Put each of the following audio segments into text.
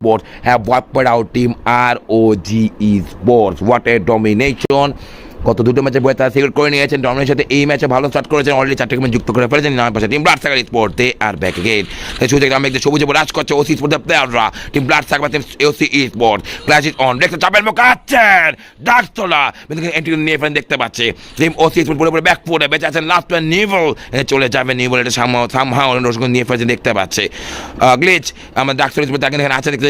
Sports have wiped out team ROGE Sports. What a domination! গত দুটো ম্যাচে বয়ে তারা সিকিউর করে নিয়েছেন। ডমিনের সাথে এই ম্যাচে ভালো স্টার্ট করেছেন। অলরেডি চারটে গেমে যুক্ত করে ফেলেছেন। নামের পাশে team blood sucker sport they are back তাই সুযোগ গ্রামে একটু সবুজে রাজ করছে ওসি স্পোর্টের প্লেয়াররা team blood sucker OC sport clash is on দেখতে চাপের মুখ আছেন। ডাক তোলা এন্ট্রি নিয়ে ফেলেন দেখতে পাচ্ছে। টিম ওসি স্পোর্ট পুরো পুরো ব্যাক ফুটে বেঁচে আছেন লাস্ট ওয়ান নিভল চলে যাবে নিভল এটা সামহাও সামহাও নিয়ে ফেলেছে দেখতে পাচ্ছে। গ্লিচ আমার ডাক তোলা স্পোর্ট এখানে আছে দেখতে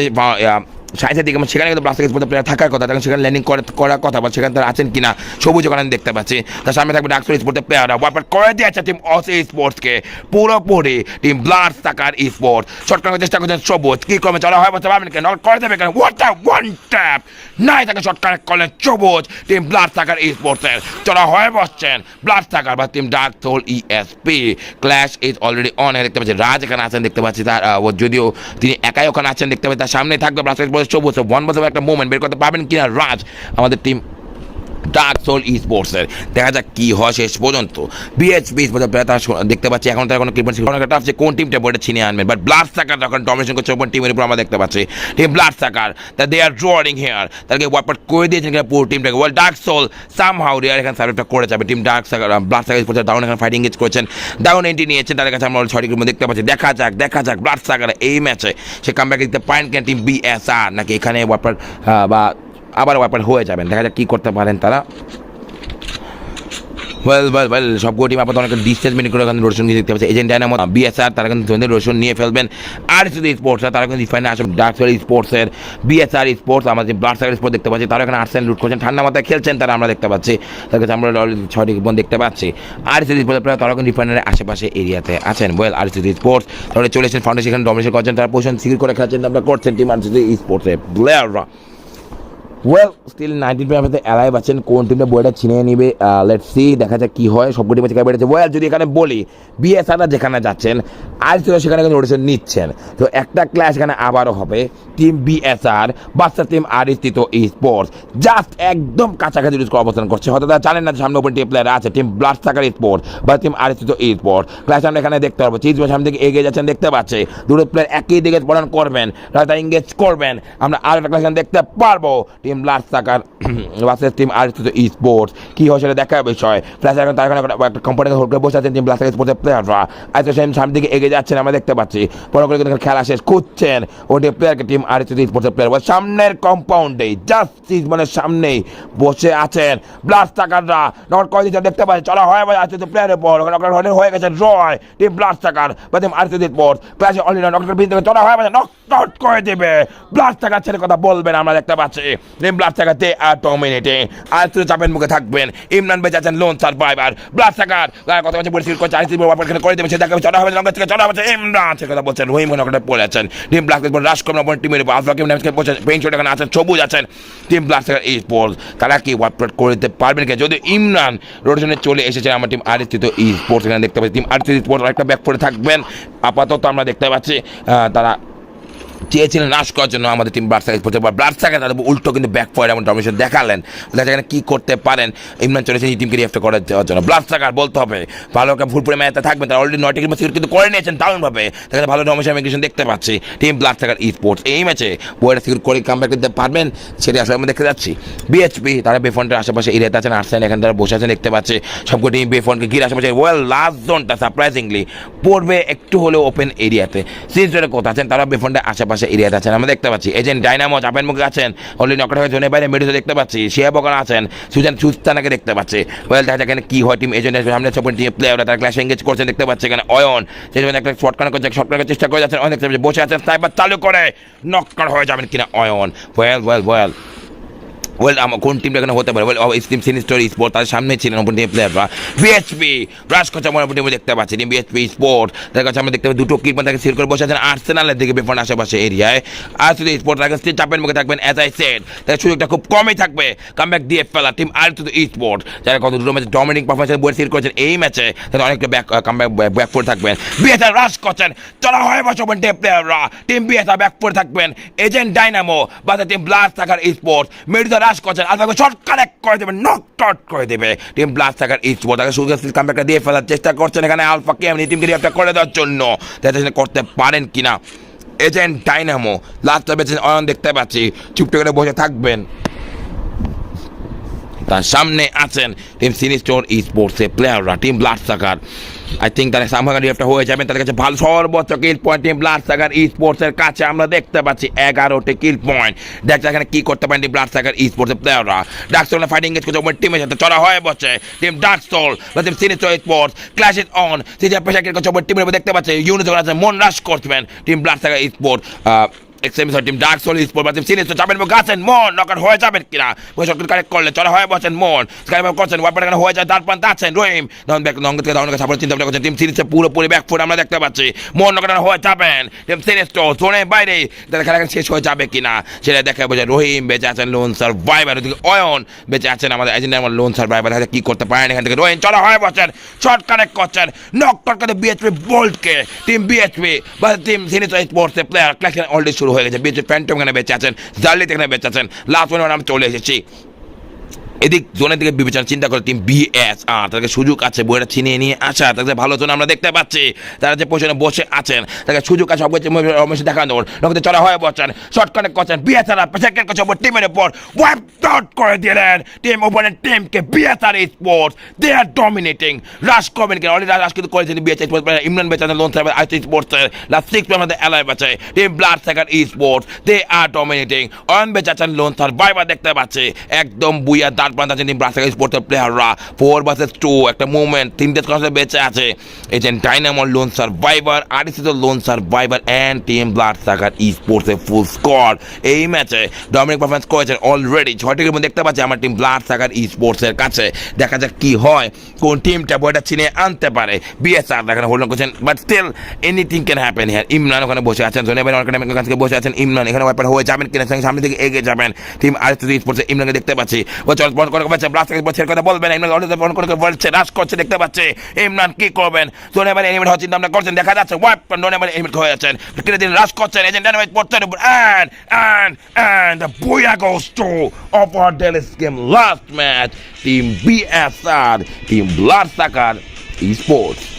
সাইডের দিকে আমার সেখানে কিন্তু প্লাস্টিক স্পোর্টের প্লেয়ার থাকার কথা তখন সেখানে ল্যান্ডিং করে করার কথা, বা সেখানে তারা আছেন কিনা, সবুজ ওখানে আমি দেখতে পাচ্ছি। তার সামনে থাকবে ডাক্তার স্পোর্টের প্লেয়াররা ওয়াপার করে দিয়েছে টিম অসি স্পোর্টসকে পুরোপুরি team blood sucker sport short করার চেষ্টা করছেন সবুজ। কি ক্রমে চলা হয়, বলতে পারবেন কেন করে দেবে কেন? হোয়াট ওয়ান ট্যাপ নাই তাকে শর্ট কানেক্ট করলেন সবুজ টিম ব্লাড সাকার স্পোর্টসের চলা হয়ে বসছেন ব্লাড সাকার বা team dark soul ESP clash is already on দেখতে পাচ্ছি। রাজ এখানে আছেন, দেখতে পাচ্ছি তার যদিও তিনি একাই ওখানে আছেন, দেখতে পাচ্ছি। তার সামনে থাকবে ব্লাড সাকার সবুজ ওয়ান বছর একটা মুভমেন্ট বের করতে পারবেন কিনা রাজ আমাদের টিম ডার্ক সোল ই স্পোর্টসের দেখা যাক কি হয় শেষ পর্যন্ত। বিএচপি দেখতে পাচ্ছি, এখন তার কোনো কোনো আছে। কোন টিমটা বইটা ছিনিয়ে আনবেন। বাট ব্লাড সাকার যখন ডমিনেশন করছে, ওপর টিমের উপর আমরা দেখতে পাচ্ছি। টিম ব্লাড সাকার তা দে আর ড্রয়িং হেয়ার তাদেরকে ওয়াইপার করে দিয়েছেন এখানে পুরো টিমটাকে well dark soul somehow rear এখানে সার্ভেটা করে যাবে। Team dark sucker blood sucker sports down এখানে ফাইটিং গেজ করেছেন। ডাউন এন্ট্রি নিয়েছেন তাদের কাছে আমরা ছয়টি গ্রুপ দেখতে পাচ্ছি। দেখা যাক দেখা যাক ব্লাড সাকার এই ম্যাচে সে কামব্যাক দিতে পারেন কেন টিম বিএসআর নাকি এখানে ওয়াইপার বা আবার ওয়াইপার হয়ে যাবেন। দেখা যাক কী করতে পারেন তারা। ওয়েল ওয়েল ওয়েল সবগুলো টিম আপাতত অনেক ডিস্টেন্স মেনটেন করে এখানে রোশন দেখতে পাচ্ছে। এজেন্ট ডায়নামো বিএসআর তারা কিন্তু রোশন নিয়ে ফেলবেন। আর শুধু স্পোর্টস তারা কিন্তু ডিফাইনে আসবে। ডার্ক সোয়ার স্পোর্টসের বিএসআর স্পোর্টস আমাদের ব্লাড সাইকেল স্পোর্ট দেখতে পাচ্ছি, তারা এখানে আর্সেন লুট করছেন। ঠান্ডা মাথায় খেলছেন তারা, আমরা দেখতে পাচ্ছি। তার কাছে আমরা ছয়টি বোন দেখতে পাচ্ছি। আর শুধু স্পোর্টস তারা কিন্তু ডিফাইনের আশেপাশে এরিয়াতে আছেন। ওয়েল আর শুধু স্পোর্টস তাহলে চলেছেন ফাউন্ডেশন এখানে ডমিনেশন করছেন, তারা পজিশন সিকিউর করে খেলছেন আমরা করছেন টিম আর শুধু স্পোর্টসে প্লেয়াররা well still nineteen player alive আছেন, কোন টিমটা বইটা ছিনিয়ে নিবে লেট সি দেখা যাক কি হয় সবগুলো ম্যাচে বেড়েছে। ওয়েল যদি এখানে বলি বিএসআররা যেখানে যাচ্ছেন আর সেখানে কিন্তু রোটেশন নিচ্ছেন। তো একটা ক্লাস এখানে আবারও হবে টিম বিএসআর বাচ্চা টিম আর স্থিত ই স্পোর্টস জাস্ট একদম কাছাকাছি রুজ অবস্থান করছে। হয়তো তারা জানেন না সামনে ওপেন টিম প্লেয়ার আছে টিম ব্লাড সাকার স্পোর্ট বা টিম আর স্থিত ই স্পোর্ট ক্লাস আমরা এখানে দেখতে পারব। চিজ সামনে দিকে এগিয়ে যাচ্ছেন, দেখতে পাচ্ছে। দুটো প্লেয়ার একই দিকে পড়ান করবেন, তারা ইংগেজ করবেন। আমরা আর একটা ক্লাস দেখতে পারব। Team blood sucker versus team R sports কি হয় সেটা দেখার বিষয়। প্লাস এখন তার একটা কোম্পানিতে হোল্ড করে বসে আছেন টিম সাকার স্পোর্টসের প্লেয়াররা আজকে সেম সামনের দিকে এগিয়ে যাচ্ছেন, আমরা দেখতে পাচ্ছি। পরে করে কিন্তু খেলা শেষ করছেন ওটি প্লেয়ারকে টিম আর স্থিত স্পোর্টসের প্লেয়ার সামনের কম্পাউন্ডে জাস্ট মানে সামনেই বসে আছেন ব্লাড সাকাররা নট কয়েকদিন দেখতে পাচ্ছি চলা হয় ভাই আছে প্লেয়ারের পর ওখানে হয়ে গেছে রয় টিম ব্লাড সাকার বা টিম আর স্পোর্টস প্লাসে অলরেডি নকটার ভিতরে চলা হয় ভাই নক আউট করে দেবে। ব্লাড সাকার ছেড়ে কথা বলবেন আমরা দেখতে পাচ্ছি। ব্লাড দে আর মিনিটে আর শুধু চাপের মুখে থাকবেন ইমরান বেঁচে আছেন লোন সার্ভাইভার ব্লাড সাকার কথা বলছে পরিস্থিতি করছে করে দেবে সে চড়া হবে লঙ্কা থেকে চলা হবে ইমরান সে কথা বলছেন রহিম ওখানে পড়ে আছেন টিম ব্লাড রাশ পর টিমের আলফা কিম নামকে পেইন শট এখানে আছেন সবুজ আছেন টিম ব্লাড সাকার এই স্পোর্টস তারা কি ওয়াপরেট করে দিতে পারবেন কি যদি ইমরান রোটেশনে চলে এসেছে আমার টিম আর স্থিত ই স্পোর্টস এখানে দেখতে পাচ্ছি টিম আর স্থিত স্পোর্টস একটা ব্যাক করে থাকবেন আপাতত আমরা দেখতে পাচ্ছি তারা চেয়েছিলেন নাশ করার জন্য আমাদের টিম ব্লাড সাইজ পড়তে ব্লাড সাইকে তাদের উল্টো কিন্তু ব্যাক ফয়ার এমন ডমিনেশন দেখালেন। দেখা যায় কী করতে পারেন। ইমরান চলেছেন এই টিমকে রিএফটা করার দেওয়ার জন্য। ব্লাড সাকার বলতে হবে, ভালো একটা ভুল পরে ম্যাচে থাকবেন। তারা অলরেডি নয়টি সিকিউর কিন্তু করে নিয়েছেন দারুণভাবে। যায় ভালো ডমিনেশন আমি দেখতে পাচ্ছি। টিম ব্লাড সাকার ই স্পোর্টস এই ম্যাচে বইটা সিকিউর করে কামব্যাক দিতে পারবেন, সেটি আসলে আমরা দেখতে যাচ্ছি। বিএচপি তারা বেফন্ডের আশেপাশে এরিয়াতে আছেন আর্সেন এখানে তারা বসে আছেন, দেখতে পাচ্ছে। সবকটি টিম বেফন্ডকে ঘিরে আশেপাশে ওয়েল লাস্ট জোনটা সারপ্রাইজিংলি পড়বে একটু হলেও ওপেন এরিয়াতে সিজনের কথা আছেন? তারা বেফন্টের আশেপাশে এরিয়াতে আছেন। আমরা দেখতে পাচ্ছি এজেন্ট ডাইনামো চাপের মুখে আছেন অলি নকটা জোনের বাইরে মেডিসে দেখতে পাচ্ছি শিয়া বকার আছেন, সুজান সুস্তানাকে দেখতে পাচ্ছে। ওয়েল দেখা এখানে কি হয় টিম এজেন্ট সামনে সব টিম প্লেয়াররা তারা ক্লাস এঙ্গেজ করছেন দেখতে পাচ্ছি এখানে অয়ন। সেই জন্য একটা শর্ট কানা করছে শর্ট চেষ্টা করে যাচ্ছেন অনেক বসে আছেন সাইবার চালু করে নকট হয়ে যাবেন কিনা Ayan. Well well well well আমার কোন টিমটা এখানে হতে পারে? ওয়েল টিম সিনিস্টার স্পোর্ট তার সামনে ছিলেন ওপেন টিম প্লেয়াররা বিএচপি রাজ আমার ওপেন টিমে দেখতে পাচ্ছি টিম বিএচপি স্পোর্ট তার কাছে আমরা দেখতে পাচ্ছি দুটো কিপার তাকে সিল করে বসে আছেন আর্সেনালের দিকে বেফান আশেপাশে এরিয়ায় আর শুধু স্পোর্ট তাকে স্টিল চাপের মুখে থাকবেন এস আই সেট তার সুযোগটা খুব কমই থাকবে। কামব্যাক দিয়ে ফেলা টিম আর শুধু স্পোর্ট যারা কত দুটো ম্যাচে ডমিনিক পারফরমেন্স বই সিল করেছেন এই ম্যাচে তারা অনেকটা ব্যাক কামব্যাক ব্যাক করে থাকবেন। বিএসআর রাজ করছেন চলা হয় বসে ওপেন টিম প্লেয়াররা টিম বিএসআর ব্যাক করে থাকবেন। এজেন্ট ডাইনামো বা টিম ব্লাস্ট থাকার স্পোর্ট মেডিদা রাজ করছেন। আলফাকে শর্ট কানেক্ট করে দেবে নক টট করে দেবে। টিম ব্লাস্ট থাকার স্পোর্ট তাকে সুযোগ কামব্যাকটা দিয়ে ফেলার চেষ্টা করছেন এখানে আলফাকে এমনি টিমকে রিয়াপটা করে দেওয়ার জন্য। যাতে করতে পারেন কিনা। এজেন্ট ডাইনামো লাস্ট বেছেন অয়ন দেখতে পাচ্ছি। চুপটে করে বসে থাকবেন। তার সামনে আছেন টিম সিনিস্টোর ই স্পোর্টসের প্লেয়াররা team blood sucker I think তারা সামহাগারি একটা হয়ে যাবেন, তাদের কাছে ভালো সর্বোচ্চ kill point team blood sucker ই স্পোর্টসের কাছে আমরা দেখতে পাচ্ছি এগারোটি কিল পয়েন্ট দেখছে এখানে কি করতে পারেন টিম ব্লাড সাকার ই স্পোর্টসের প্লেয়াররা ডাক সোল ফাইটিং গেজ করছে টিমের সাথে, চড়া হয়ে বসে team dark soul team sinister sports clash is on সিজিয়া পেশাকের কাছে টিমের দেখতে পাচ্ছে ইউনিট আছে, মন রাশ করছেন team blood sucker esport XMS team dark soul sport বা টিম সিরিজ যাবেন গাছেন, মন নকার হয়ে যাবেন কিনা? বৈশাখ কারেক্ট করলে চলা হয়ে, বসেন, মন। স্কাই করছেন ওয়াপার এখানে হয়ে যায় তার পান আছেন, রহিম। নন ব্যাক নঙ্গ থেকে নঙ্গ সাপোর্ট চিন্তা করছেন টিম সিরিজে পুরোপুরি ব্যাক ফুট আমরা দেখতে পাচ্ছি। মন নকার হয়ে যাবেন। টিম তো জোনের বাইরে। তাদের খেলা শেষ হয়ে যাবে কিনা? সেটা দেখা বোঝে রহিম, বেঁচে আছেন লোন সার্ভাইভার ওদিকে অয়ন, বেঁচে আছেন আমাদের এজেন্ট আমার লোন সার্ভাইভার হাতে কি করতে পারেন এখান থেকে? রহিম, চলা হয়ে, বসেন। শর্ট কানেক্ট করছেন। নক করতে বিএচপি বোল্টকে টিম বিএচপি বা টিম সিনিজ স্পোর্টসের প্লেয়ার ক্লাস অলরেডি শুরু হয়ে গেছে। বিএচপি প্যান্টম এখানে বেঁচে আছেন জার্লিতে এখানে বেঁচে আছেন। লাস্ট মিনিট আমি চলে এসেছি। এদিক জোনের দিকে বিবেচনা, চিন্তা করে টিম বিএস আর তাদেরকে সুযোগ আছে, বইটা ছিনিয়ে নিয়ে আসা, তাদের ভালো জন্য আমরা দেখতে পাচ্ছি। তারা যে পোশনে বসে আছেন, তাকে সুযোগ আছে অবশ্যই দেখানোর নগদে চড়া হয়ে বসছেন শর্ট কানেক্ট করছেন বিএসআর সেকেন্ড করছে ওপর টিমের উপর ওয়াইপ আউট করে দিলেন। টিম ওপরের টিমকে BSR sports they are dominating rush কেন অলরেডি রাশ কিন্তু করেছেন বিএসআর স্পোর্টস ইমরান বেচান লোন সাহেব আইসি স্পোর্টসের লাস্ট সিক্স আমাদের এলায় বাঁচে team blood second esports they are dominating Ayan বেচাচ্ছেন lone সার বাইবার দেখতে পাচ্ছে। একদম বুইয়া আছেন টিম ব্লাড সেকেন্ড স্পোর্টসের প্লেয়াররা ফোর ভার্সেস টু একটা মুভমেন্ট তিনটে স্কোয়াডে বেঁচে আছে। Agent dynamo lone survivor RAC তো lone survivor and team blood sucker ই স্পোর্টসের ফুল স্কোর এই ম্যাচে ডমিনিক পারফরমেন্স করেছেন অলরেডি ছয়টির মধ্যে দেখতে পাচ্ছি আমার টিম ব্লাড সাকার ই স্পোর্টসের কাছে। দেখা যাক কি হয়, কোন টিমটা বইটা চিনে আনতে পারে। বিএসআর এখানে হোল্ড করছেন but still anything can happen here Imran ওখানে বসে আছেন জোনে ওখানে কাছ থেকে বসে আছেন। ইমরান এখানে ব্যাপার হয়ে যাবেন কিনা সামনে থেকে এগিয়ে যাবেন। টিম আরএসি স্পোর্টসের ইমরানকে দেখতে পাচ্ছি। ও চল বন্ধ করে বলছে ব্লাস্ট থেকে বসে কথা বলবেন ইমরান অর্ডার বন্ধ করে বলছে রাশ করছে, দেখতে পাচ্ছে, ইমরান কি করবেন? জোনে বেন এনিমেট হওয়ার চিন্তা করছেন, দেখা যাচ্ছে ওয়াইপ জোনে বেন এনিমেট হয়ে যাচ্ছেন কেটে দিন রাশ করছেন এজেন্ট ডাইনামাইট পড়ছেন and and and goes to off to dailies game last match team BSR team blast sucker E Esports